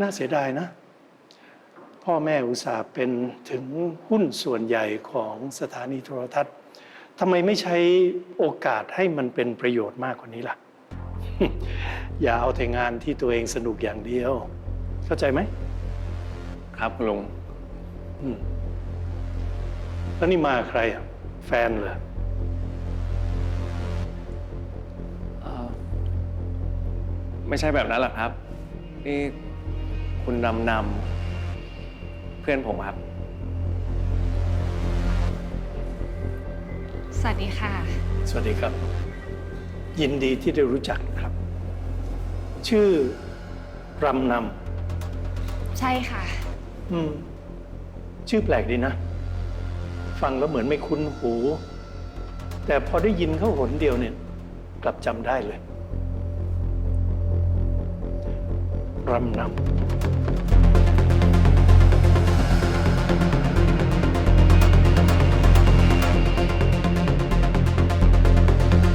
น่าเสียดายนะ พ่อแม่อุตส่าห์เป็นถึงหุ้นส่วนใหญ่ของสถานีโทรทัศน์ทำไมไม่ใช้โอกาสให้มันเป็นประโยชน์มากกว่านี้ล่ะ อย่าเอาแต่งานที่ตัวเองสนุกอย่างเดียว เข้าใจไหมครับคุณลุงอืมแล้วนี่มาใครอะแฟนเหรอเอ่อไม่ใช่แบบนั้นหรอกครับ นี่ คุณนำนำเพื่อนผมครับ สวัสดีค่ะ สวัสดีครับ ยินดีที่ได้รู้จักนะครับ ชื่อรำนใช่ค่ะำอืม ชื่อแปลกดีนะ ฟังแล้วเหมือนไม่คุ้นหู แต่พอได้ยินเข้าหนเดียวเนี่ย กลับจำได้เลย Ramnam.